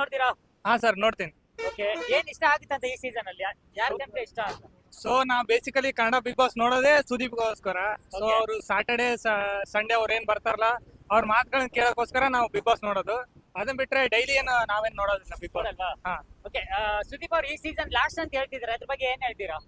ನೋಡ್ತೀರಾ? ಹಾ ಸರ್ ನೋಡ್ತೀನಿ. ಓಕೆ ಏನ್ ಇಷ್ಟ ಆಗುತ್ತೆ ಅಂತ ಈ ಸೀಸನ್ ಅಲ್ಲಿ? ಯಾರ ಕಂಡ್ರೆ ಇಷ್ಟ ಅಂತ? ಸೊ ನಾ ಬೇಸಿಕಲಿ ಕನ್ನಡ ಬಿಗ್ ಬಾಸ್ ನೋಡೋದೇ ಸುದೀಪ್ಗೋಸ್ಕರ. So Okay. ಅವರು ಸಾಟರ್ಡೆ ಸಂಡೇ ಅವ್ರು ಏನ್ ಬರ್ತಾರಲ್ಲ ಅವ್ರ ಮಾತುಗಳನ್ನ ಕೇಳೋಕ್ಕೋಸ್ಕರ ನಾವು ಬಿಗ್ ಬಾಸ್ ನೋಡೋದು. ಅದನ್ನ ಬಿಟ್ರೆ ಡೈಲಿ ಏನು ನಾವೇನ್ ನೋಡೋದಿಲ್ಲ ಬಿಗ್ ಬಾಸ್ ನೋಡಲ್ವಾ? ಹಾ. ಓಕೆ ಸುದೀಪ್ ಅವ್ರು ಈ ಸೀಸನ್ ಲಾಸ್ಟ್ ಅಂತ ಹೇಳ್ತಿದ್ರೆ ಅದ್ರ ಬಗ್ಗೆ ಏನ್ ಹೇಳ್ತೀರಾ?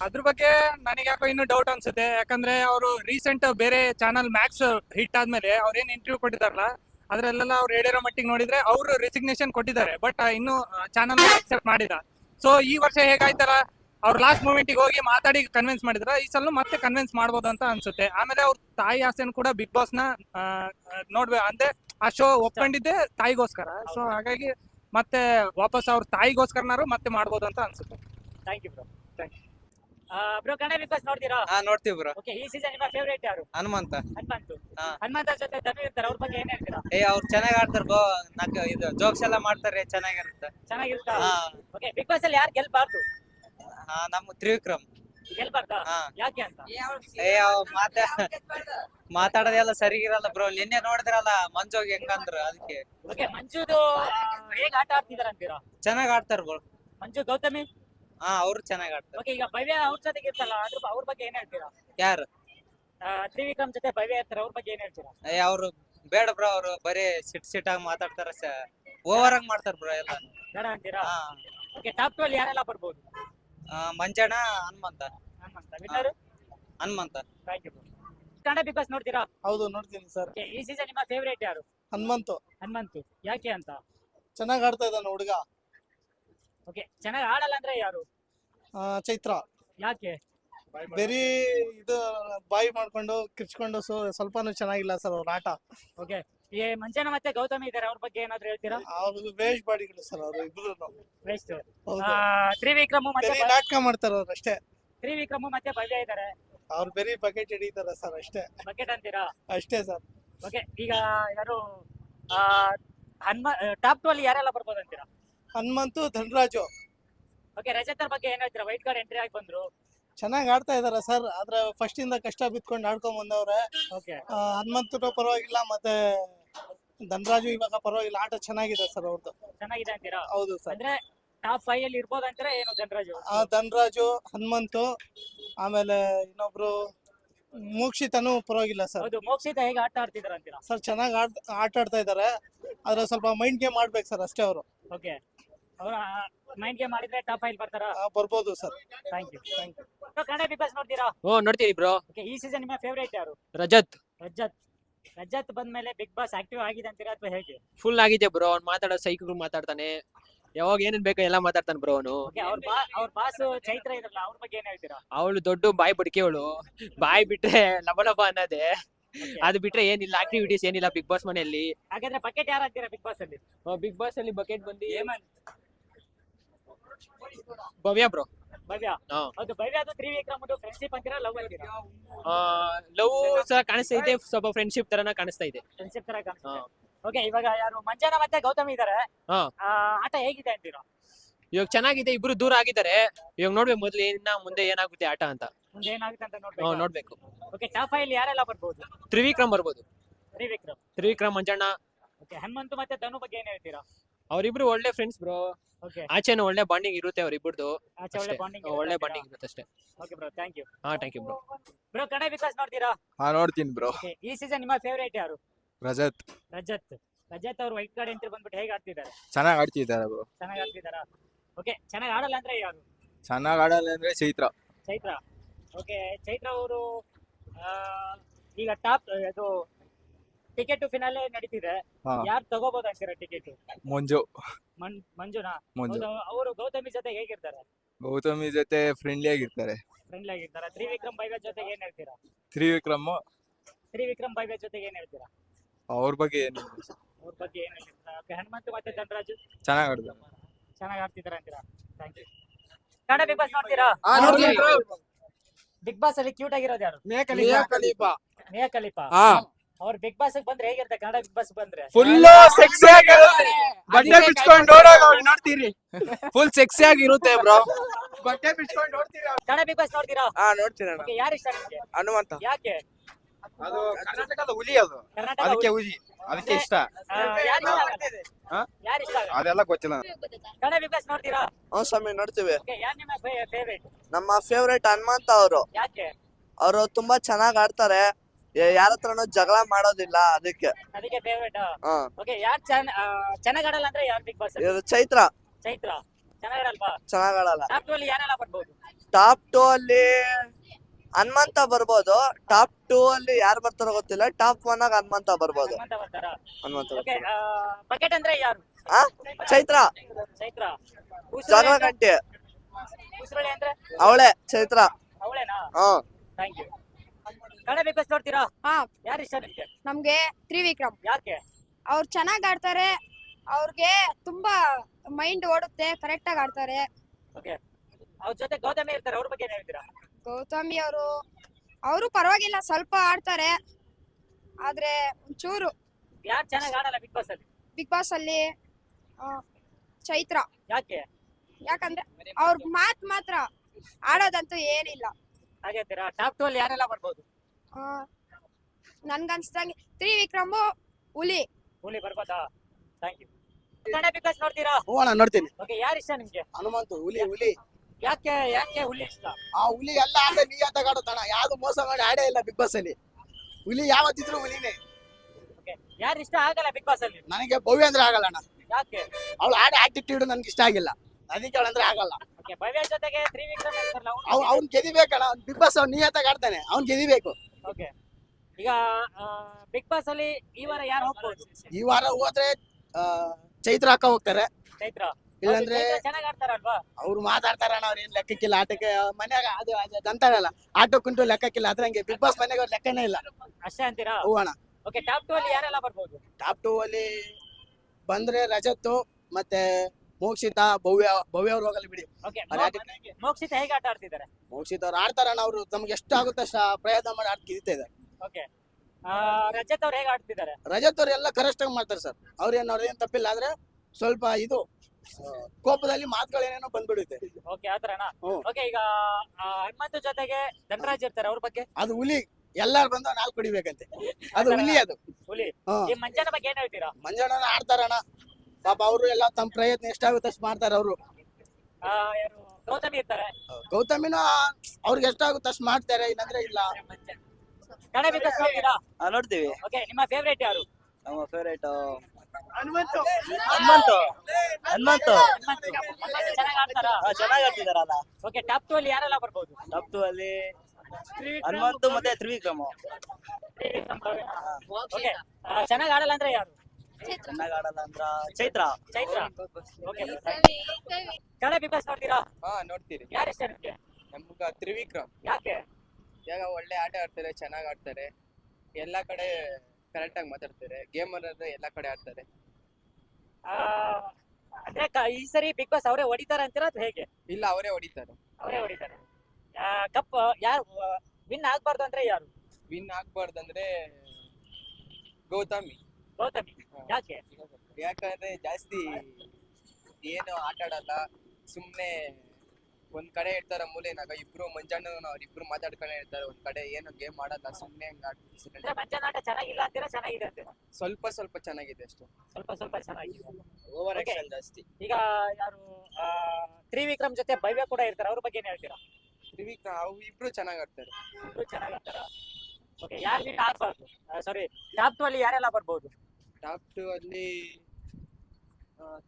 ಅದ್ರ ಬಗ್ಗೆ ನನಗೆ ಯಾಕೋ ಇನ್ನು ಡೌಟ್ ಅನ್ಸುತ್ತೆ. ಯಾಕಂದ್ರೆ ಅವರು ರೀಸೆಂಟ್ ಬೇರೆ ಚಾನಲ್ ಮ್ಯಾಕ್ಸ್ ಹಿಟ್ ಆದ್ಮೇಲೆ ಅವ್ರು ಏನ್ ಇಂಟರ್ವ್ಯೂ ಕೊಟ್ಟಿದಾರಲ್ಲ ಅದ್ರಲ್ಲೆಲ್ಲ ಅವ್ರು ಹೇಳಿರೋ ಮಟ್ಟಿಗೆ ನೋಡಿದ್ರೆ ಅವರು ರೆಸಿಗ್ನೇಷನ್ ಕೊಟ್ಟಿದ್ದಾರೆ ಬಟ್ ಇನ್ನು ಚಾನಲ್ ಅಕ್ಸೆಪ್ಟ್ ಮಾಡಿದ ಸೊ ಈ ವರ್ಷ ಹೇಗಾಯ್ತಲ್ಲ ಅವ್ರು ಲಾಸ್ಟ್ ಮೂಮೆಂಟಿಗೆ ಹೋಗಿ ಮಾತಾಡಿ ಕನ್ವಿನ್ಸ್ ಮಾಡಿದ್ರ ಈ ಸಲ ಮತ್ತೆ ಕನ್ವಿನ್ಸ್ ಮಾಡ್ಬೋದು ಅಂತ ಅನ್ಸುತ್ತೆ. ಆಮೇಲೆ ಅವ್ರ ತಾಯಿ ಆಸೆನ್ ಕೂಡ ಬಿಗ್ ಬಾಸ್ನ ನೋಡ್ಬೇಕು ಅಂದ್ರೆ ಆ ಶೋ ಒಪ್ಕೊಂಡಿದ್ದೆ ತಾಯಿಗೋಸ್ಕರ. ಸೊ ಹಾಗಾಗಿ ಮತ್ತೆ ವಾಪಸ್ ಅವ್ರ ತಾಯಿಗೋಸ್ಕರನಾರು ಮತ್ತೆ ಮಾಡ್ಬೋದು ಅಂತ ಅನ್ಸುತ್ತೆ. Thank you bro Thank bro Kannada Bigg Boss ನೋಡ್ತೀರಾ? ಹಾ ನೋಡ್ತೀವಿ ಬ್ರೋ ಓಕೆ ಈ ಸೀಸನ್ ನಿಮ್ಮ ಫೇವರೇಟ್ ಯಾರು? ಹನುಮಂತ. ಹನುಮಂತು. ಹಾ. ಹನುಮಂತ ಜೊತೆ ಧನು ಇರ್ತಾರೆ ಅವ್ರ ಬಗ್ಗೆ ಏನ್ ಹೇಳ್ತೀರಾ? ಏ ಅವ್ರು ಚೆನ್ನಾಗಿ ಆಡ್ತಾರ ಬ್ರೋ ನಾಕ್ ಇದು ಜೋಕ್ಸ್ ಎಲ್ಲ ಮಾಡ್ತಾರೆ ಚೆನ್ನಾಗಿರುತ್ತೆ. ಚೆನ್ನಾಗಿರುತ್ತಾ? ಹಾ. ಓಕೆ ಬಿಗ್ ಬಾಸ್ ಅಲ್ಲಿ ಯಾರು ಗೆಲ್ಬಾರ್ದು? ಹಾ ನಮ್ಮ ತ್ರಿವಿಕ್ರಮ್. ಗೆಲ್ಬಾರ್ದಾ? ಹಾ. ಯಾಕೆ ಅಂತ? ಏ ಅವ್ ಮಾತಾ ಮಾತಾಡೋದೆಲ್ಲ ಸರಿ ಇರಲ್ಲ ಬ್ರೋ ನಿನ್ನೆ ನೋಡಿದ್ರಲ್ಲ ಮಂಜೋಗ್ ಹೆಂಗಂದ್ರು ಅದಕ್ಕೆ. ಓಕೆ ಮಂಜುದು ಆ, ಹೇಗ್ ಆಟ ಆಡ್ತಿದಾರ ಅಂತೀರಾ ಚೆನ್ನಾಗ್ ಆಡ್ತಾರ ಬ್ರೋ ಮಂಜು ಗೌತಮಿ? ಹಾ ಅವ್ರು ಚೆನ್ನಾಗಿ ಆಡ್ತಾರೆ. ಓಕೆ ಈಗ ಭವ್ಯ ಅವ್ರ ಜೊತೆಗೆ ಇರ್ತಲ್ಲ ಅದ್ರ ಬ- ಅವ್ರ ಬಗ್ಗೆ ಏನ್ ಹೇಳ್ತೀರಾ? ಯಾರು? ಆ, ತ್ರಿವಿಕ್ರಮ್ ಜೊತೆ ಭವ್ಯ ಇರ್ತಾರೆ ಅವ್ರ ಬಗ್ಗೆ ಏನ್ ಹೇಳ್ತೀರಾ? ಏ ಅವ್ರು ಬೇಡ ಬ್ರೋ ಅವ್ರು ಬರೀ ಸಿಟ್ ಸಿಟ್ ಆಗಿ ಮಾತಾಡ್ತಾರ ಓವರ್ ಆಗಿ ಮಾಡ್ತಾರ ಬ್ರೋ ಎಲ್ಲ. ಬೇಡ ಅಂತೀರಾ? ಹಾ. ಓಕೆ ಟಾಪ್ ಟು ಅಲ್ಲಿ ಯಾರೆಲ್ಲ ಬರ್ಬೋದು? ಆ, Manjanna Hanumantha. Hanumantha. Winner Hanumantha. Thank you Kannada Bigg Boss ನೋಡ್ತೀರಾ? ಹೌದು ನೋಡ್ತೀನಿ ಸರ್. ಈ ಸೀಸನ್ ನಿಮ್ಮ ಫೇವರೇಟ್ ಯಾರು? ಹನುಮಂತು. ಹನುಮಂತು. ಯಾಕೆ ಅಂತ? ಚೆನ್ನಾಗಿ ಆಡ್ತಾ ಇದ್ದಾನೆ ಹುಡುಗ. ಓಕೆ ಚೆನ್ನಾಗಿ ಆಡಲ್ಲ ಅಂದ್ರೆ ಯಾರು? ಚೈತ್ರ. ಯಾಕೆ? ಬರೀ ಇದು ಬಾಯಿ ಮಾಡ್ಕೊಂಡು ಕಿರ್ಚ್ಕೊಂಡು ಸೊ ಸ್ವಲ್ಪನೂ ಚೆನ್ನಾಗಿಲ್ಲ ಸರ್ ಅವ್ರ ಆಟ. ಓಕೆ. ಈ ಮಂಜನ ಮತ್ತೆ ಗೌತಮಿ ಇದಾರೆ ಅವ್ರ ಬಗ್ಗೆ ಏನಾದ್ರು ಹೇಳ್ತೀರಾ? ಅವ್ರದ್ದು ವೇಸ್ಟ್ ಬಾಡಿಗಳು ಸರ್ ಅವ್ರು ಇಬ್ಬರು ಹೌದು. ತ್ರಿವಿಕ್ರಮ್ ಮತ್ತೆ ನಾಟಕ ಮಾಡ್ತಾರ ಅವ್ರು ಅಷ್ಟೇ. ತ್ರಿವಿಕ್ರಮ ಮತ್ತೆ ಭವ್ಯ ಇದಾರೆ ಅವ್ರು ಬರೀ ಬಕೆಟ್ ಹಿಡಿತಾರ ಸರ್ ಅಷ್ಟೇ. ಬಕೆಟ್ ಅಂತೀರಾ? ಅಷ್ಟೇ ಸರ್. ಓಕೆ ಈಗ ಯಾರು ಆ, ಹನುಮ ಟಾಪ್ ಟು ಅಲ್ಲಿ ಯಾರೆಲ್ಲ ಬರ್ಬೋದು ಅಂತೀರಾ ಹನುಮಂತು ಧನರಾಜು. ಓಕೆ ರಜತರ್ ಬಗ್ಗೆ ಏನ್ ಹೇಳ್ತೀರಾ? ವೈಟ್ ಕಾರ್ಡ್ ಎಂಟ್ರಿ ಆಗಿ ಬಂದ್ರು. ಚೆನ್ನಾಗ್ ಆಡ್ತಾ ಇದಾರೆ ಸರ್. ಆದ್ರೆ ಫಸ್ಟ್ ಇಂದ ಕಷ್ಟ ಬಿತ್ಕೊಂಡು ಆಡ್ಕೊಂಡ್ ಬಂದವ್ರೆ. ಓಕೆ ಹನುಮಂತನು ಪರವಾಗಿಲ್ಲ ಮತ್ತೆ ಧನರಾಜು ಇವಾಗ ಪರವಾಗಿಲ್ಲ. ಆಟ ಚೆನ್ನಾಗಿದೆ ಸರ್ ಅವ್ರದ್ದು ಚೆನ್ನಾಗಿದೆ ಅಂತೀರಾ? ಹೌದು ಸರ್. ಅಂದ್ರೆ ಟಾಪ್ ಫೈವ್ ಅಲ್ಲಿ ಇರ್ಬೋದು ಅಂತೀರಾ ಏನು ಧನರಾಜು? ಆ ಧನರಾಜು ಹನುಮಂತು ಆಮೇಲೆ ಇನ್ನೊಬ್ರು ಮೋಕ್ಷಿತನು ಪರವಾಗಿಲ್ಲ ಸರ್. ಹೌದು ಮೋಕ್ಷಿತ ಹೇಗೆ ಆಟ ಆಡ್ತಿದಾರ ಅಂತೀರಾ? ಸರ್ ಚೆನ್ನಾಗಿ ಆಟ ಆಡ್ತಾ ಇದಾರೆ. ಆದ್ರೆ ಸ್ವಲ್ಪ ಮೈಂಡ್ ಗೇಮ್ ಆಡ್ಬೇಕು ಸರ್ ಅಷ್ಟೇ ಅವರು. ಓಕೆ ಅವರ ಮೈಂಡ್ ಗೇಮ್ ಮಾಡಿದ್ರೆ ಟಾಪ್ ಫೈಲ್ ಬರ್ತಾರಾ? ಬರ್ಬೋದು sir. Thank you thank you Kannada Bigg Boss ನೋಡ್ತೀರಾ? ಓ ನೋಡ್ತೀವಿ ಬ್ರೋ ಓಕೆ ಈ ಸೀಸನ್ ನಿಮ್ಮ ಫೇವರೇಟ್ ಯಾರು? ರಜತ್. ರಜತ್. ರಜತ್ ಬಂದ್ಮೇಲೆ ಬಿಗ್ ಬಾಸ್ ಆಕ್ಟಿವ್ ಆಗಿದೆ ಅಂತೀರಾ ಅಥವಾ ಹೇಗೆ? ಫುಲ್ ಆಗಿದೆ ಬ್ರೋ ಅವ್ನು ಮಾತಾಡೋ ಸೈಕ್ಗಳು ಮಾತಾಡ್ತಾನೆ. ಯಾವಾಗ ಏನೇನ್ ಬೇಕೋ ಎಲ್ಲ ಮಾತಾಡ್ತಾನೆ ಬ್ರೋ ಅವನು. ಓಕೆ ಅವ್ರ ಬಾ ಅವ್ರ ಬಾಸ್ ಚೈತ್ರ ಇದ್ರಲ್ಲ ಅವ್ರ ಬಗ್ಗೆ ಏನ್ ಹೇಳ್ತೀರಾ? ಅವಳು ದೊಡ್ಡ ಬಾಯಿ ಬಡಿಕೆವಳು ಬಾಯಿ ಬಿಟ್ರೆ ಲಬ ಲಬ ಅನ್ನೋದೇ. ಅದು ಬಿಟ್ರೆ ಏನಿಲ್ಲ ಆಕ್ಟಿವಿಟೀಸ್ ಏನಿಲ್ಲ ಬಿಗ್ ಬಾಸ್ ಮನೆಯಲ್ಲಿ. ಹಾಗಾದ್ರೆ ಬಕೆಟ್ ಯಾರು ಅಂತೀರಾ ಬಿಗ್ ಬಾಸ್ ಅಲ್ಲಿ? ಬಿಗ್ ಬಾಸ್ ಅಲ್ಲಿ ಬಕೆಟ್ ಬಂದು ಭವ್ಯ ಬ್ರೋ. ಭವ್ಯ. ಹಾ. ಭವ್ಯ ಅದು ತ್ರಿವಿಕ್ರಮ್ ಫ್ರೆಂಡ್ಶಿಪ್ ಅಂತೀರಾ ಲವ್ ಅಂತೀರಾ? ಲವ್ ಸಹ ಕಾಣಿಸ್ತಾ ಇದೆ ಸ್ವಲ್ಪ ಫ್ರೆಂಡ್ಶಿಪ್ ತರನ ಕಾಣಿಸ್ತಾ ಇದೆ. ಫ್ರೆಂಡ್ಶಿಪ್ ತರ ಕಾಣಿಸ್ತಾ ಹಾ. ಓಕೆ ಇವಾಗ ಯಾರು ಮಂಜಾನ ಮತ್ತೆ ಗೌತಮ್ ಇದಾರೆ. ಹಾ. ಆ, ಆಟ ಹೇಗಿದೆ ಅಂತೀರಾ? ಇವಾಗ ಚೆನ್ನಾಗಿದೆ ಇಬ್ರು ದೂರ ಆಗಿದ್ದಾರೆ. ಇವಾಗ ನೋಡ್ಬೇಕು ಮೊದ್ಲು ಇನ್ನ ಮುಂದೆ ಏನಾಗುತ್ತೆ ಆಟ ಅಂತ. ಮುಂದೆ ಏನಾಗುತ್ತೆ ಅಂತ ಹ್ಮ್, ನೋಡ್ಬೇಕು. ನೋಡ್ಬೇಕು ಓಕೆ ಟಾಪ್ ಅಲ್ಲಿ ಯಾರೆಲ್ಲ ಬರ್ಬೋದು? ತ್ರಿವಿಕ್ರಮ್ ಬರ್ಬೋದು. ತ್ರಿವಿಕ್ರಮ್. ತ್ರಿವಿಕ್ರಮ್ ಮಂಜಣ್ಣ ಓಕೆ ಹನುಮಂತು ಮತ್ತೆ ಧನು ಬಗ್ಗೆ ಏನ್ ಹೇಳ್ತೀರಾ? ಅವರಿಬ್ರು ಒಳ್ಳೆ ಫ್ರೆಂಡ್ಸ್ ಬ್ರೋ ಓಕೆ ಆಚೆನೂ ಒಳ್ಳೆ ಬಾಂಡಿಂಗ್ ಇರುತ್ತೆ ಅವ್ರಿಬ್ರದ್ದು ಆಚೆ ಒಳ್ಳೆ ಬಾಂಡಿಂಗ್ ಒಳ್ಳೆ ಬಾಂಡಿಂಗ್ ಇರುತ್ತೆ ಅಷ್ಟೇ. ಓಕೆ ಬ್ರೋ ಥ್ಯಾಂಕ್ ಯು ಹಾ thank you bro bro Kannada Vikas ನೋಡ್ತೀರಾ? ಹಾ ನೋಡ್ತೀನಿ ಬ್ರೋ Okay, ಈ ಸೀಸನ್ ನಿಮ್ಮ ಫೇವರೇಟ್ ಯಾರು? ರಜತ್. ರಜತ್. ರಜತ್ ಅವ್ರು ವೈಟ್ ಕಾರ್ಡ್ ಎಂಟ್ರಿ ಬಂದ್ಬಿಟ್ಟು ಹೇಗೆ ಆಡ್ತಿದ್ದಾರೆ? ಚೆನ್ನಾಗಿ ಆಡ್ತಿದ್ದಾರೆ ಬ್ರೋ ಚೆನ್ನಾಗಿ ಆಡ್ತಿದಾರಾ ಓಕೆ ಚೆನ್ನಾಗಿ ಆಡಲ್ಲ ಅಂದ್ರೆ ಯಾರು? ಚೆನ್ನಾಗಿ ಆಡಲ್ಲ ಅಂದ್ರೆ ಚೈತ್ರ. ಚೈತ್ರ. ಓಕೆ ಚೈತ್ರ ಅವರು ಈಗ ಟಾಪ್ ಅದು ಟಿಕೆಟ್ ಫಿನಾಲೆ ನಡೀತಿದೆ. ಹಾ. ಯಾರು ತಗೋಬಹುದು ಅಂತೀರಾ ಟಿಕೆಟ್? ಮಂಜು. ಮಂಜುನಾ? ಮಂಜು. ಅವರು ಗೌತಮಿ ಜೊತೆ ಹೇಗಿರ್ತಾರೆ? ಗೌತಮಿ ಜೊತೆ ಫ್ರೆಂಡ್ಲಿ ಆಗಿರ್ತಾರೆ. ಫ್ರೆಂಡ್ಲಿ ಆಗಿರ್ತಾರ. ತ್ರಿವಿಕ್ರಮ್ ಬೈಬೆ ಜೊತೆಗೆ ಏನ್ ಹೇಳ್ತೀರಾ? ತ್ರಿವಿಕ್ರಮ್? ತ್ರಿವಿಕ್ರಮ್ ಬೈಬೆ ಜೊತೆಗೆ ಏನ್ ಹೇಳ್ತೀರಾ? ಅವ್ರ ಬಗ್ಗೆ ಏನು ಅವ್ರ ಬಗ್ಗೆ ಏನ್ ಹೇಳ್ತೀರಾ? ಹನುಮಂತು ಮತ್ತೆ ಧನರಾಜು? ಚೆನ್ನಾಗಿ ಆಡ್ತಾರೆ. ಚೆನ್ನಾಗಿ ಆಡ್ತಿದಾರ ಅಂತೀರಾ? Thank you Kannada Bigg Boss ನೋಡ್ತೀರಾ? ಬಿಗ್ ಬಾಸ್ ಅಲ್ಲಿ ಕ್ಯೂಟ್ ಆಗಿರೋದು ಯಾರು? ಮಿಯಾ ಕಲಿಪಾ ಅವ್ರ ಬಿಗ್ ಬಾಸ್ ಬಂದ್ರೆ ಹೇಗಿರುತ್ತೆ? ಕನ್ನಡ ಬಿಗ್ ಬಾಸ್ ಬಂದ್ರೆ? ಫುಲ್ ಸೆಕ್ಸಿ ಆಗಿರುತ್ತೆ. ಬಟ್ಟೆ ಬಿಚ್ಕೊಂಡು ನೋಡೋಗ ನೋಡ್ತೀರಿ. ಫುಲ್ ಸೆಕ್ಸಿ ಆಗಿರುತ್ತೆ ಬ್ರೋ. ಬಟ್ಟೆ ಬಿಚ್ಕೊಂಡು ನೋಡ್ತೀರಿ? ಕನ್ನಡ ಬಿಗ್ ಬಾಸ್ ನೋಡ್ತೀರಾ? ಹಾ ನೋಡ್ತೀನಿ ಅಣ್ಣ. ಓಕೆ ಯಾರು ಇಷ್ಟ ನಿಮಗೆ? ಹನುಮಂತ. ಯಾಕೆ? ಅದು ಕರ್ನಾಟಕದ ಹುಲಿ ಅದು. ಅದಕ್ಕೆ ಹುಲಿ. ಅದಕ್ಕೆ ಇಷ್ಟ? ಅದೆಲ್ಲ ಗೊತ್ತಿಲ್ಲ ಕನ್ನಡ ಬಿಗ್ ಬಾಸ್ ನೋಡ್ತೀರಾ? ಹ್ಞೂ ಸ್ವಾಮಿ ನೋಡ್ತೀವಿ. ಓಕೆ ಯಾರ್ ನಿಮ್ಮ ಫೇವರೇಟ್ ನಮ್ಮ ಫೇವ್ರೇಟ್ ಹನುಮಂತ ಅವರು. ಯಾಕೆ? ಅವರು ತುಂಬಾ ಚೆನ್ನಾಗ್ ಆಡ್ತಾರೆ. ಯಾರ ಹತ್ರನೂ ಜಗಳ ಮಾಡೋದಿಲ್ಲ ಅದಕ್ಕೆ. ಅದಕ್ಕೆ ಫೇವರೇಟ್ ಹಾ. ಓಕೆ ಯಾರ್ ಚೆನ್ನಾಗ್ ಆಡಲ್ಲ ಅಂದ್ರೆ ಯಾರ್ ಬಿಗ್ ಬಾಸ್ ಇದು ಚೈತ್ರ. ಚೈತ್ರ. ಚೆನ್ನಾಗ್ ಆಡಲ್ವಾ ಚೆನ್ನಾಗ್ ಆಡಲ್ಲ ಟಾಪ್ ಟು ಅಲ್ಲಿ ಯಾರೆಲ್ಲ ಬರ್ಬೋದು? ಟಾಪ್ ಟೂ ಅಲ್ಲಿ ಹನುಮಂತ ಬರ್ಬೋದು. ಟಾಪ್ ಟೂ ಅಲ್ಲಿ ಯಾರು ಬರ್ತಾರೋ ಗೊತ್ತಿಲ್ಲ. ಟಾಪ್ ಒನ್ ಆಗ ಹನುಮಂತ ಬರ್ಬೋದು. ಹನುಮಂತ ಬರ್ತಾರ? ಹನುಮಂತ ಓಕೆ ಬಕೆಟ್ ಅಂದ್ರೆ ಯಾರು? ಆ? ಚೈತ್ರ. ಚೈತ್ರ. ಜಗಳ ಗಂಟೆ. ಉಸಿರಳಿ ಅಂದ್ರೆ? ಅವಳೆ ಚೈತ್ರ. ಅವಳೇನಾ? ಹಾ. Thank you Kannada Bigg Boss ನೋಡ್ತೀರಾ? ಹಾ. ಯಾರು ಇಷ್ಟ ನಿಮ್ಗೆ? ನಮ್ಗೆ ತ್ರಿವಿಕ್ರಮ್. ಯಾಕೆ? ಅವ್ರು ಚೆನ್ನಾಗ್ ಆಡ್ತಾರೆ ಅವ್ರಿಗೆ ತುಂಬಾ ಮೈಂಡ್ ಓಡುತ್ತೆ ಕರೆಕ್ಟ್ ಆಗಿ ಆಡ್ತಾರೆ. ಓಕೆ ಅವ್ರ ಜೊತೆ ಗೌತಮಿ ಇರ್ತಾರೆ ಅವ್ರ ಬಗ್ಗೆ ಏನ್ ಹೇಳ್ತೀರಾ? ಗೌತಮಿ ಅವರು ಅವರು ಪರವಾಗಿಲ್ಲ ಸ್ವಲ್ಪ ಆಡ್ತಾರೆ. ಆದ್ರೆ ಒಂಚೂರು. ಯಾರು ಚೆನ್ನಾಗಿ ಆಡಲ್ಲ ಬಿಗ್ ಬಾಸ್ ಅಲ್ಲಿ? ಬಿಗ್ ಬಾಸ್ ಅಲ್ಲಿ ಆ, ಚೈತ್ರ. ಯಾಕೆ? ಯಾಕಂದ್ರೆ ಅವ್ರ ಮಾತ್ ಮಾತ್ರ ಆಡೋದಂತೂ ಏನಿಲ್ಲ. ಹಾಗೆ ಅಂತೀರಾ ಟಾಪ್ ಟು ಅಲ್ಲಿ ಯಾರೆಲ್ಲ ಬರ್ಬೋದು? ನನ್ಗನ್ಸ್ದಂಗೆ ತ್ರಿವಿಕ್ರಮು ಹುಲಿ. ಹುಲಿ ಬರ್ಬೋದಾ? Thank you Kannada Bigg Boss ನೋಡ್ತೀರಾ? ಹೋ ಅಣ್ಣ ನೋಡ್ತೀನಿ. ಓಕೆ ಯಾರು ಇಷ್ಟ ನಿಮ್ಗೆ? ಹನುಮಂತು ಹುಲಿ ಹುಲಿ. ಯಾಕೆ ಯಾಕೆ ಹುಲಿ ಇಷ್ಟ? ಆ ಹುಲಿ ಎಲ್ಲ ಆಟ ನೀಯಾತಾಗ ಆಡೋತಣ ಯಾವ್ದು ಮೋಸ ಮಾಡಿ ಆಡೇ ಇಲ್ಲ ಬಿಗ್ ಬಾಸ್ ಅಲ್ಲಿ. ಹುಲಿ ಯಾವತ್ತಿದ್ರು ಹುಲಿನೇ. ಓಕೆ ಯಾರು ಇಷ್ಟ ಆಗಲ್ಲ ಬಿಗ್ ಬಾಸ್ ಅಲ್ಲಿ? ನನಗೆ ಭವ್ಯ ಅಂದ್ರೆ ಆಗಲ್ಲ ಅಣ್ಣ. ಯಾಕೆ? ಅವಳು ಆಡ ಆಟಿಟ್ಯೂಡ್ ನನ್ಗೆ ಇಷ್ಟ ಆಗಿಲ್ಲ. ಅದಕ್ಕೆ ಅಂದ್ರೆ ಆಗಲ್ಲ. ಓಕೆ ಭವ್ಯ ಜೊತೆಗೆ ತ್ರಿವಿಕ್ರಮ್ ಇರ್ತಾರಲ್ಲ ಅವ್ ಅವ್ನ್ ಗೆದಿಬೇಕಣ್ಣ. ಬಿಗ್ ಬಾಸ್ ಅವ್ನು ನಿಯತ್ತಾಗಿ ಆಡ್ತಾನೆ. ಅವ್ನ್ ಗೆದಿಬೇಕು. ಓಕೆ ಈಗ ಬಿಗ್ ಬಾಸ್ ಅಲ್ಲಿ ಈ ವಾರ ಯಾರು ಹೋಗ್ಬೋದು? ಈ ವಾರ ಹೋದ್ರೆ ಆ, ಚೈತ್ರ ಅಕ್ಕ ಹೋಗ್ತಾರೆ. ಚೈತ್ರ? ಇಲ್ಲಾಂದ್ರೆ ಚೆನ್ನಾಗಿ ಆಡ್ತಾರಲ್ವಾ? ಅವ್ರು ಮಾತಾಡ್ತಾರ ಅಣ್ಣ, ಏನ್ ಲೆಕ್ಕಕ್ಕಿಲ್ಲ ಆಟಕ್ಕೆ ಮನ್ಯಾಗ ಅದು ಅದು ಅಂತಾರಲ್ಲ ಕುಂಟು ಲೆಕ್ಕಕ್ಕಿಲ್ಲ ಅದ್ರಂಗೆ ಬಿಗ್ ಬಾಸ್ ಮನೆಗೆ ಅವ್ರ ಲೆಕ್ಕನೇ ಇಲ್ಲ. ಅಷ್ಟೇ ಅಂತೀರಾ? ಹೂ ಅಣ್ಣ. ಓಕೆ ಟಾಪ್ ಟು ಅಲ್ಲಿ ಯಾರೆಲ್ಲ ಬರ್ಬೋದು? ಟಾಪ್ ಟೂ ಅಲ್ಲಿ ಬಂದ್ರೆ ರಜತ್ತು ಮತ್ತೆ ಮೋಕ್ಷಿತ ಭವ್ಯ ಭವ್ಯ ಅವ್ರು ಹೋಗಲಿ ಬಿಡಿ ಓಕೆ ಮೋಕ್ಷಿತ ಹೇಗೆ ಆಟ ಆಡ್ತಿದ್ದಾರೆ? ಮೋಕ್ಷಿತ ಅವ್ರು ಆಡ್ತಾರಣ್ಣ ಅವ್ರು ನಮ್ಗೆ ಎಷ್ಟು ಆಗುತ್ತೆ ಅಷ್ಟು ಪ್ರಯತ್ನ ಮಾಡಿ ಆಡ್ ಕಿರಿತಾ ಇದ್ದಾರೆ. ಓಕೆ ರಜತ್ ಅವ್ರು ಹೇಗೆ ಆಡ್ತಿದ್ದಾರೆ? ರಜತ್ ಅವ್ರು ಎಲ್ಲ ಕರೆಕ್ಟ್ ಆಗಿ ಮಾಡ್ತಾರೆ ಸರ್ ಅವ್ರೇನ್ ಅವ್ರೇನ್ ತಪ್ಪಿಲ್ಲ ಆದ್ರೆ ಸ್ವಲ್ಪ ಇದು ಆ, ಕೋಪದಲ್ಲಿ ಮಾತುಗಳು ಏನೇನೋ ಬಂದ್ಬಿಡುತ್ತೆ. ಓಕೆ ಆತರನಾ ಹ್ಮ್. ಓಕೆ ಈಗ ಆ, ಹನುಮಂತು ಜೊತೆಗೆ ಧನರಾಜ್ ಇರ್ತಾರೆ ಅವ್ರ ಬಗ್ಗೆ? ಅದು ಹುಲಿ ಎಲ್ಲಾರು ಬಂದು ನಾಲ್ಕು ಕುಡಿಬೇಕಂತೆ ಅದು ಹುಲಿ ಅದು. ಹುಲಿ. ಮಂಜಾನ ಈ ಮಂಜನ ಬಗ್ಗೆ ಏನ್ ಹೇಳ್ತೀರಾ? ಮಂಜಾನ ಆಡ್ತಾರಣ್ಣ. ಪಾಪ ಅವರು ಎಲ್ಲ ತಮ್ಮ ಪ್ರಯತ್ನ ಎಷ್ಟಾಗುತ್ತೆ ಅಷ್ಟು ಮಾಡ್ತಾರೆ ಅವರು. ಆ, ಯಾರು ಗೌತಮಿ ಇರ್ತಾರೆ. ಗೌತಮಿನ ಅವ್ರಿಗೆ ಎಷ್ಟಾಗುತ್ತೆ ಅಷ್ಟು ಮಾಡ್ತಾರೆ ಇಲ್ಲಾಂದ್ರೆ ಇಲ್ಲ. ಕನ್ನಡ ನೋಡ್ತೀರಾ? ನೋಡ್ತೀವಿ. ಓಕೆ ನಿಮ್ಮ ಫೇವರೇಟ್ ಯಾರು? ನಮ್ಮ ಫೇವ್ರೇಟ್ ಹನುಮಂತು. ಹನುಮಂತು. ಹನುಮಂತು. ಚೆನ್ನಾಗಿ ಆಡ್ತಾರಾ? ಚೆನ್ನಾಗಿ ಆಡ್ತಿದಾರಲ್ಲ. ಓಕೆ ಟಾಪ್ ಟು ಅಲ್ಲಿ ಯಾರೆಲ್ಲ ಬರ್ಬೋದು? ಟಾಪ್ ಟೂ ಅಲ್ಲಿ ಹನುಮಂತು ಮತ್ತೆ ತ್ರಿವಿಕ್ರಮ. ಓಕೆ ಚೆನ್ನಾಗಿ ಆಡಲ್ಲ ಅಂದ್ರೆ ಯಾರು? ಚೆನ್ನಾಗಿ ಆಡಲ್ಲ ಅಂದ್ರ Chaithra. Chaithra. Okay Kannada Bigg Boss ನೋಡ್ತೀರಾ? ಹಾ ನೋಡ್ತೀರಿ. ಯಾರು ಇಷ್ಟ ನಿಮ್ಗೆ? ನಮ್ಗ ತ್ರಿವಿಕ್ರಮ್. ಯಾಕೆ? ಇವಾಗ ಒಳ್ಳೆ ಆಟ ಆಡ್ತಾರೆ ಚೆನ್ನಾಗ್ ಆಡ್ತಾರೆ. ಎಲ್ಲಾ ಕಡೆ ಕರೆಕ್ಟ್ ಆಗಿ ಮಾತಾಡ್ತಾರೆ. ಗೇಮ್ ಅನ್ನೋದು ಎಲ್ಲಾ ಕಡೆ ಆಡ್ತಾರೆ. ಆ, ಅಂದ್ರೆ ಕ- ಈ ಸರಿ ಬಿಗ್ ಬಾಸ್ ಅವರೇ ಹೊಡಿತಾರೆ ಅಂತೀರಾ ಅಥವಾ ಹೇಗೆ? ಇಲ್ಲ ಅವರೇ ಹೊಡಿತಾರೆ. ಅವರೇ ಹೊಡಿತಾರೆ. ಕಪ್ ಯಾರು ವಿನ್ ಆಗ್ಬಾರ್ದು ಅಂದ್ರೆ ಯಾರು? ವಿನ್ ಆಗ್ಬಾರ್ದಂದ್ರೆ ಗೌತಮಿ. ಗೌತಮಿ. ಯಾಕೆ? ಯಾಕಂದ್ರೆ ಜಾಸ್ತಿ ಏನು ಆಟ ಆಡಲ್ಲ. ಸುಮ್ನೆ ಒಂದ್ ಕಡೆ ಇರ್ತಾರ ಮೂಲೆನಾಗ ಇಬ್ರು ಮಂಜಣ್ಣ ಅವ್ರಿಬ್ರು ಮಾತಾಡ್ಕೊಂಡೇ ಇರ್ತಾರೆ. ಒಂದ್ ಕಡೆ ಏನು ಗೇಮ್ ಆಡಲ್ಲ ಸುಮ್ಮನೆ ಹಂಗ ಅಂದ್ರೆ ಮಂಜನ ಆಟ ಚೆನ್ನಾಗಿಲ್ಲ ಅಂತೀರಾ? ಚೆನ್ನಾಗಿದೆ ಅಂತೀರಾ? ಸ್ವಲ್ಪ ಸ್ವಲ್ಪ ಚೆನ್ನಾಗಿದೆ ಅಷ್ಟೇ. ಸ್ವಲ್ಪ ಸ್ವಲ್ಪ ಚೆನ್ನಾಗಿದೆ. Over Okay. ಆಕ್ಷನ್ ಜಾಸ್ತಿ. ಈಗ ಯಾರು ಆ, ತ್ರಿವಿಕ್ರಮ್ ಜೊತೆ ಭವ್ಯ ಕೂಡ ಇರ್ತಾರೆ. ಅವ್ರ ಬಗ್ಗೆ ಏನ್ ಹೇಳ್ತೀರಾ? ತ್ರಿವಿಕ್ರಮ್ ಅವು ಇಬ್ರು ಚೆನ್ನಾಗ್ ಆಡ್ತಾರೆ. ಇಬ್ರು ಚೆನ್ನಾಗಿ ಆಡ್ತಾರ? ಓಕೆ ಯಾರು ವಿನ್ ಆಗ್ಬಾರ್ದು ಸಾರಿ ಟಾಪ್ ಟು ಅಲ್ಲಿ ಯಾರೆಲ್ಲ ಬರ್ಬೋದು? ಟಾಪ್ ಟು ಅಲ್ಲಿ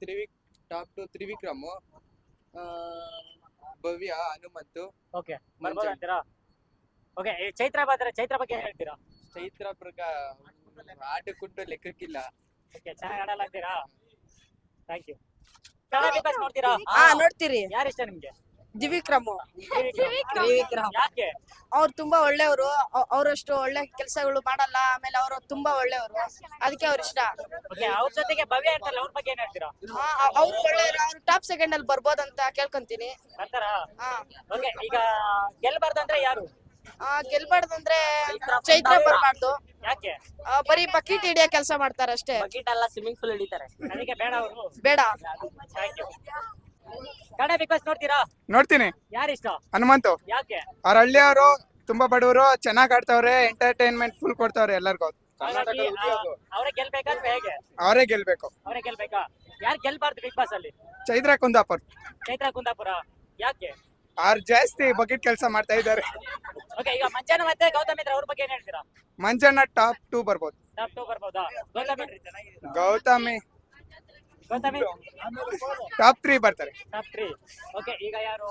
ತ್ರಿವಿಕ್ ಟಾಪ್ ಟು ತ್ರಿವಿಕ್ರಮ್ ಆ, ಭವ್ಯ ಹನುಮಂತು ಓಕೆ ಬರ್ಬೋದು. ಅಂತೀರಾ ಓಕೆ ಚೈತ್ರ ಬಾದ್ರೆ ಚೈತ್ರ ಬಗ್ಗೆ ಏನ್ ಹೇಳ್ತೀರಾ? ಚೈತ್ರ ಪ್ರಗ ಆಟಕ್ಕುಂಟು ಲೆಕ್ಕಕ್ಕಿಲ್ಲ. ಓಕೆ ಚೆನ್ನಾಗಿ ಆಡಲ್ಲ ಅಂತೀರಾ? Thank you Kannada Bigg Boss ನೋಡ್ತೀರಾ ಹಾ ನೋಡ್ತೀರಿ. ಯಾರು ಇಷ್ಟ ನಿಮ್ಗೆ? ದಿವಿಕ್ರಮ್ ತ್ರಿವಿಕ್ರಮ್. ಯಾಕೆ? ಅವ್ರು ತುಂಬಾ ಒಳ್ಳೆಯವರು. ಅವರಷ್ಟು ಒಳ್ಳೆ ಕೆಲಸಗಳು ಮಾಡಲ್ಲ. ಆಮೇಲೆ ಅವರು ತುಂಬಾ ಒಳ್ಳೆಯವರು. ಅದಕ್ಕೆ ಅವ್ರ ಇಷ್ಟ. ಓಕೆ ಅವ್ರ ಜೊತೆಗೆ ಭವ್ಯ ಇರ್ತಾರಲ್ಲ ಅವ್ರ ಬಗ್ಗೆ ಏನ್ ಹೇಳ್ತೀರಾ? ಅವ್ರು ಒಳ್ಳೆಯವರು. ಅವ್ರು ಟಾಪ್ ಸೆಕೆಂಡ್ ಅಲ್ಲಿ ಬರ್ಬೋದಂತ ಕೇಳ್ಕೊಂತೀನಿ. ಬರ್ತಾರಾ? ಹಾ. ಓಕೆ ಈಗ ಗೆಲ್ಬಾರ್ದು ಅಂದ್ರೆ ಯಾರು? ಆ, ಗೆಲ್ಬಾರ್ದಂದ್ರೆ ಚೈತ್ರ ಬರ್ಬಾರ್ದು. ಯಾಕೆ? ಆ, ಬರೀ ಬಕೀಟ್ ಹಿಡಿಯೋ ಕೆಲಸ ಮಾಡ್ತಾರೆ ಅಷ್ಟೇ. ಬಕೆಟ್ ಅಲ್ಲ ಸ್ವಿಮ್ಮಿಂಗ್ ಪೂಲ್ ಹಿಡಿತಾರೆ. ಅದಕ್ಕೆ ಬೇಡ ಅವರು. ಬೇಡ. Thank you Kannada Bigg Boss ನೋಡ್ತೀರಾ? ನೋಡ್ತೀನಿ. ಯಾರು ಇಷ್ಟ ಹನುಮಂತು. ಯಾಕೆ? ಅವ್ರ ಹಳ್ಳಿಯವರು ತುಂಬಾ ಬಡವರು ಚೆನ್ನಾಗ್ ಆಡ್ತಾವ್ರೆ ಎಂಟರ್ಟೈನ್ಮೆಂಟ್ ಫುಲ್ ಕೊಡ್ತಾವ್ರೆ ಎಲ್ಲರಿಗೂ ಹಾಗಾಗಿ ಅವರೇ ಗೆಲ್ಬೇಕಾ ಅಥವಾ ಹೇಗೆ? ಅವರೇ ಗೆಲ್ಬೇಕು. ಅವರೇ ಗೆಲ್ಬೇಕಾ? ಯಾರು ಗೆಲ್ಬಾರ್ದು ಬಿಗ್ ಬಾಸ್ ಅಲ್ಲಿ? ಚೈತ್ರ ಕುಂದಾಪುರ್. ಚೈತ್ರ ಕುಂದಾಪುರ? ಯಾಕೆ? ಅವ್ರು ಜಾಸ್ತಿ ಬಕೆಟ್ ಕೆಲಸ ಮಾಡ್ತಾ ಇದ್ದಾರೆ. ಓಕೆ ಈಗ ಮಂಜಾನ ಮತ್ತೆ ಗೌತಮ್ ಇದ್ರ ಅವ್ರ ಬಗ್ಗೆ ಏನ್ ಹೇಳ್ತೀರಾ? ಮಂಜಣ್ಣ ಟಾಪ್ ಟೂ ಬರ್ಬೋದು. ಟಾಪ್ ಟೂ ಬರ್ಬೋದಾ? ಗೌತಮ್ ಗೌತಮಿ ಗೌತಮಿ. ಟಾಪ್ ತ್ರೀ ಬರ್ತಾರೆ. ಟಾಪ್ ತ್ರೀ ಓಕೆ ಈಗ ಯಾರು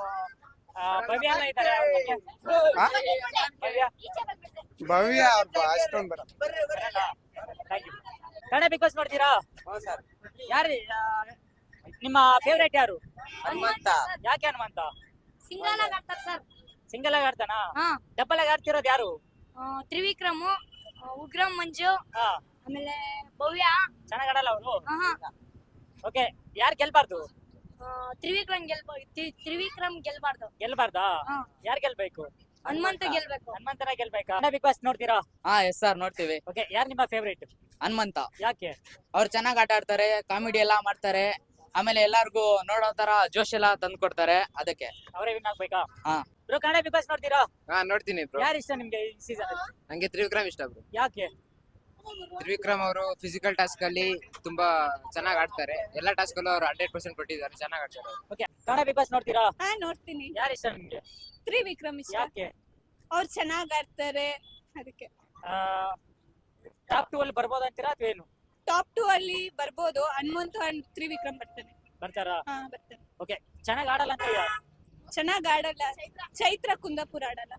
ಭವ್ಯ ಎಲ್ಲ ಇದ್ದಾರೆ? ಭವ್ಯ. ಅಷ್ಟೊಂದು ಬರ thank you Kannada Bigg Boss ನೋಡ್ತೀರಾ? ಯಾರು ನಿಮ್ಮ ಫೇವ್ರೇಟ್ ಯಾರು? ಹನುಮಂತ. ಯಾಕೆ ಹನುಮಂತ? ಸಿಂಗಲ್ ಆಗಿ ಆಡ್ತಾರೆ ಸರ್. ಸಿಂಗಲ್ ಆಗಿ ಆಡ್ತಾನಾ? ಹಾ. ಡಬಲ್ ಆಗಿ ಆಡ್ತಿರೋದು ಯಾರು? ತ್ರಿವಿಕ್ರಮ್ ಉಗ್ರಮ್ ಉಗ್ರಂ ಮಂಜು ಹಾ. ಆಮೇಲೆ ಭವ್ಯ. ಚೆನ್ನಾಗಿ ಆಡಲ್ಲ ಅವರು? ಓಕೆ ಯಾರು ಗೆಲ್ಬಾರ್ದು? ಆ, ತ್ರಿವಿಕ್ರಮ್ ಗೆಲ್ಬ ತ್ರಿ- ತ್ರಿವಿಕ್ರಮ್ ಗೆಲ್ಬಾರ್ದು. ಗೆಲ್ಬಾರ್ದಾ? ಹಾ. ಯಾರು ಗೆಲ್ಬೇಕು? ಹನುಮಂತ ಗೆಲ್ಬೇಕು. ಹನುಮಂತನ ಗೆಲ್ಬೇಕು? ಕನ್ನಡ ಬಿಗ್ ಬಾಸ್ ನೋಡ್ತೀರಾ? ಹಾ ಎಸ್ ಸರ್ ನೋಡ್ತೀವಿ. ಓಕೆ ಯಾರು ನಿಮ್ಮ ಫೇವ್ರೇಟ್ ಹನುಮಂತ. ಯಾಕೆ? ಅವ್ರು ಚೆನ್ನಾಗಿ ಆಟ ಆಡ್ತಾರೆ ಕಾಮಿಡಿ ಎಲ್ಲಾ ಮಾಡ್ತಾರೆ. ಆಮೇಲೆ ಎಲ್ಲಾರ್ಗು ನೋಡೋ ತರ ಜೋಶ್ ಎಲ್ಲ ತಂದು ಕೊಡ್ತಾರೆ ಅದಕ್ಕೆ. ಅವರೇ ವಿನ್ ಆಗ್ಬೇಕಾ? ಹಾ. ಬ್ರೋ ಕನ್ನಡ ಬಿಗ್ ಬಾಸ್ ನೋಡ್ತೀರಾ? ಹಾ ನೋಡ್ತೀನಿ ಬ್ರೋ. ಯಾರು ಇಷ್ಟ ನಿಮ್ಗೆ ಈ ಸೀಸನ್ ನಂಗೆ ತ್ರಿವಿಕ್ರಮ್ ಇಷ್ಟ ಬ್ರೋ. ಯಾಕೆ? ತ್ರಿವಿಕ್ರಮ್ ಅವರು ಫಿಸಿಕಲ್ ಟಾಸ್ಕ್ ಅಲ್ಲಿ ತುಂಬಾ ಚೆನ್ನಾಗಿ ಆಡ್ತಾರೆ. ಎಲ್ಲ ಟಾಸ್ಕ್ ಅಲ್ಲೂ ಅವರು ಹಂಡ್ರೆಡ್ ಪರ್ಸೆಂಟ್ ಕೊಟ್ಟಿದ್ದಾರೆ. ಚೆನ್ನಾಗಿ ಆಡ್ತಾರೆ ಓಕೆ ಕನ್ನಡ ಬಿಗ್ ಬಾಸ್ ನೋಡ್ತೀರಾ? ಹಾ ನೋಡ್ತೀನಿ. ಯಾರು ಇಷ್ಟ ನಿಮ್ಗೆ? ತ್ರಿವಿಕ್ರಮ್ ಯಾಕೆ? ಅವ್ರು ಚೆನ್ನಾಗ್ ಆಡ್ತಾರೆ. ಅದಕ್ಕೆ. ಟಾಪ್ ಟೂ ಅಲ್ಲಿ ಬರ್ಬೋದು ಅಂತೀರಾ ಅಥವಾ ಏನು? ಟಾಪ್ ಟೂ ಅಲ್ಲಿ ಬರ್ಬೋದು. ಹನುಮಂತ ಅಂಡ್ ತ್ರಿವಿಕ್ರಮ್ ಬರ್ತಾನೆ ಬರ್ತಾರಾ? ಹಾ ಬರ್ತಾನೆ ಚೆನ್ನಾಗಿ ಆಡಲ್ಲ ಅಂತ ಚೆನ್ನಾಗ್ ಆಡಲ್ಲ. ಚೈತ್ರ ಕುಂದಾಪುರ ಆಡಲ್ಲ.